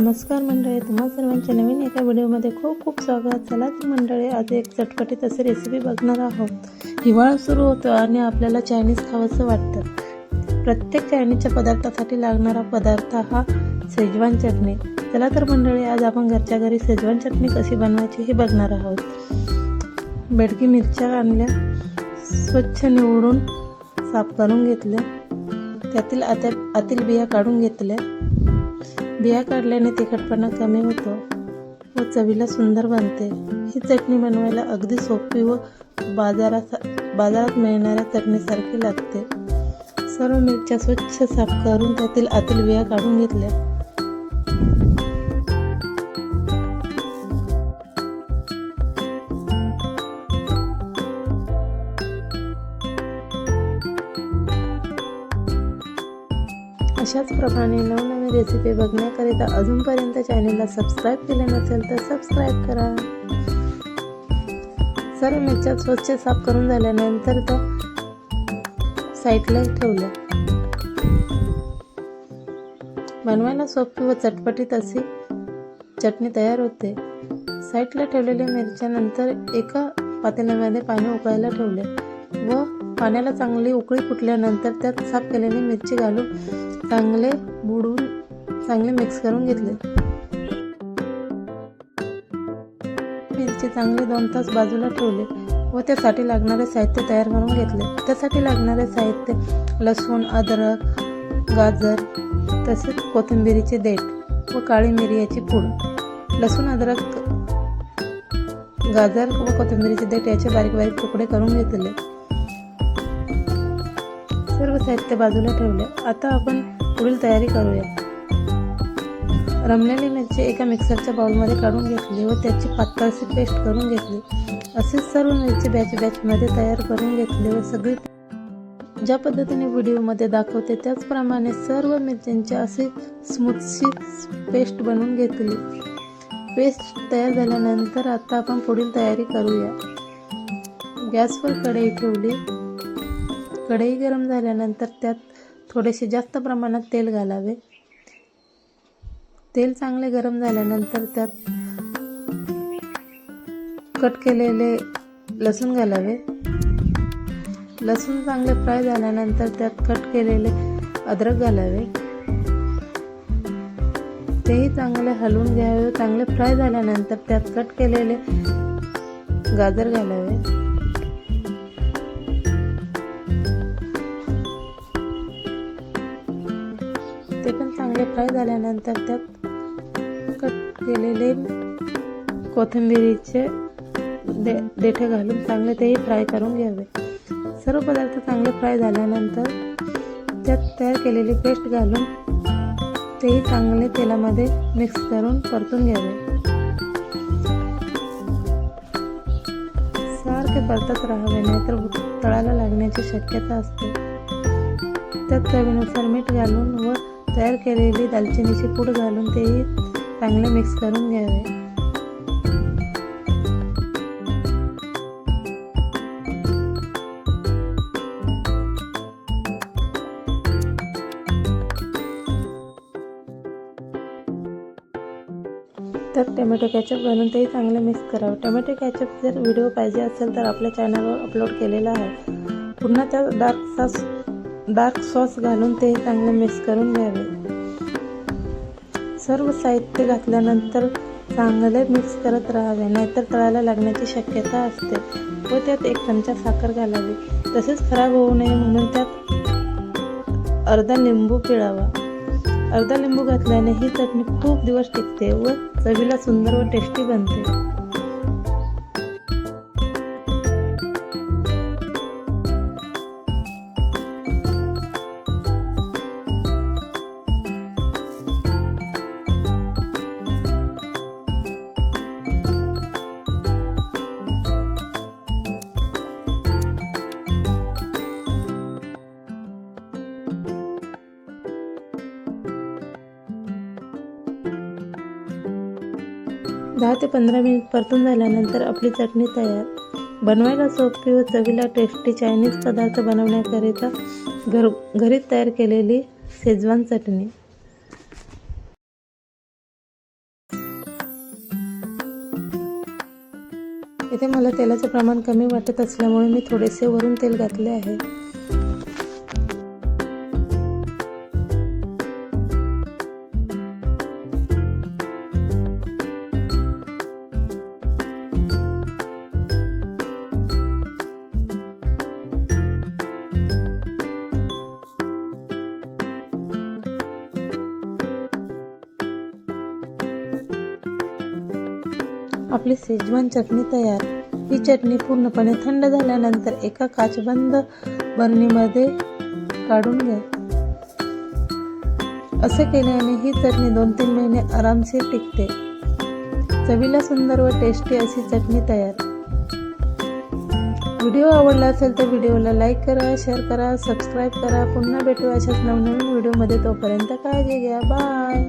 नमस्कार मंडळी तुम्हा सर्वांच्या नवीन एका व्हिडिओमध्ये खूप खूप स्वागत. चला तर मंडळी आज एक चटपटीत असे रेसिपी बघणार आहोत. हिवाळा सुरू होतो आणि आपल्याला चायनीज खावंसं वाटतं. प्रत्येक चायनीजच्या पदार्थासाठी लागणारा पदार्थ हा शेजवान चटणी. चला तर मंडळी आज आपण घरच्या घरी शेजवान चटणी कशी बनवायची हे बघणार आहोत. बेडकी मिरच्या आणल्या स्वच्छ निवडून साफ करून घेतल्या त्यातील आत्या आतील बिया काढून घेतल्या बिया काढल्याने तिखटपणा कमी होतो व चवीला सुंदर बनते. ही चटणी बनवायला अगदी सोपी व बाजारात बाजारात मिळणाऱ्या चटणीसारखी लागते. सर्व मिरच्या स्वच्छ साफ करून त्यातील आतील बिया काढून घेतल्या. अशाच प्रमाणे नवनवीन रेसिपी बघण्याकरिता अजूनपर्यंत चॅनेलला सबस्क्राईब केले नसेल तर सबस्क्राईब करा. सर्व मिरच्या स्वच्छ साफ करून झाल्यानंतर त्या साईडला ठेवल्या. बनवायला सोपी व चटपटीत अशी चटणी तयार होते. साईडला ठेवलेल्या मिरच्यानंतर एका पातेल्यामध्ये पाणी उकळायला ठेवले व पाण्याला चांगली उकळी फुटल्यानंतर त्यात साफ केलेली मिरची घालून चांगले बुडून चांगले मिक्स करून घेतले. मिरची चांगले दोन तास बाजूला ठेवले व त्यासाठी लागणारे साहित्य तयार करून घेतले. त्यासाठी लागणारे साहित्य लसूण अद्रक गाजर तसेच कोथिंबिरीचे देठ व काळी मिरी पूड लसूण अद्रक गाजर व कोथिंबिरीचे देठ याचे बारीक बारीक तुकडे करून घेतले. सर्व साहित्य बाजूला ठेवले. आता आपण पुढील तयारी करूया. रमलेली मिरची एका मिक्सरच्या बाउलमध्ये काढून घेतली व त्याची पातळशी पेस्ट करून घेतली. असेच सर्व मिरची बॅच बॅचमध्ये तयार करून घेतली व सगळी ज्या पद्धतीने व्हिडिओमध्ये दाखवते त्याचप्रमाणे सर्व मिरच्यांची असे स्मूथशी पेस्ट बनवून घेतली. पेस्ट तयार झाल्यानंतर आता आपण पुढील तयारी करूया. गॅसवर कढई ठेवली. कढई गरम झाल्यानंतर त्यात थोडेसे जास्त प्रमाणात तेल घालावे. तेल चांगले गरम झाल्यानंतर त्यात कट केलेले लसूण घालावे. लसूण चांगले फ्राय झाल्यानंतर त्यात कट केलेले अद्रक घालावे. तेही चांगले हलवून घ्यावे. चांगले फ्राय झाल्यानंतर त्यात कट केलेले गाजर घालावे. ते पण चांगले फ्राय झाल्यानंतर त्यात कट केलेले कोथिंबिरीचे दे देठे घालून चांगले तेही फ्राय करून घ्यावे. सर्व पदार्थ चांगले फ्राय झाल्यानंतर त्यात तयार केलेली पेस्ट घालून तेही चांगले तेलामध्ये मिक्स करून परतून घ्यावे. सारखे परतत राहावे नाहीतर तळाला लागण्याची शक्यता असते. त्यात चवीनुसार मीठ घालून व तयार केलेली दालचिनीची पूड घालून तेही चांगले मिक्स करून घ्यावे. तर टोमॅटो कॅचअप घालून तेही चांगलं मिक्स करावं. टोमॅटो कॅचअप जर व्हिडिओ पाहिजे असेल तर आपल्या चॅनलवर अपलोड केलेला आहे. पुन्हा त्यात डार्क सॉस डार्क सॉस घालून तेही चांगलं मिक्स करून घ्यावे. सर्व साहित्य घातल्यानंतर चांगले मिक्स करत राहावे नाहीतर तळाला लागण्याची शक्यता असते व त्यात एक चमचा साखर घालावी. तसेच खराब होऊ नये म्हणून त्यात अर्धा लिंबू पिळावा. अर्धा लिंबू घातल्याने ही चटणी खूप दिवस टिकते व चवीला सुंदर व टेस्टी बनते. दहा ते पंधरा मिनिट परतून झाल्यानंतर आपली चटणी तयार. बनवायला सोपी व चवीला टेस्टी चायनीज पदार्थ बनवण्याकरिता घर घरीच तयार केलेली शेजवान चटणी. इथे मला तेलाचं प्रमाण कमी वाटत असल्यामुळे मी थोडेसे वरून तेल घातले आहे. आपली शेजवान चटणी तयार. ही चटणी पूर्णपणे थंड झाल्यानंतर एका काचबंद बरणीमध्ये काढून घ्या. असे केल्याने ही चटणी दोन तीन महिने आरामशीर टिकते. चवीला सुंदर व टेस्टी अशी चटणी तयार. व्हिडिओ आवडला असेल तर व्हिडिओला लाईक करा शेअर करा सबस्क्राईब करा. पुन्हा भेटू अशाच नवनवीन व्हिडिओमध्ये. तोपर्यंत काळजी घ्या. बाय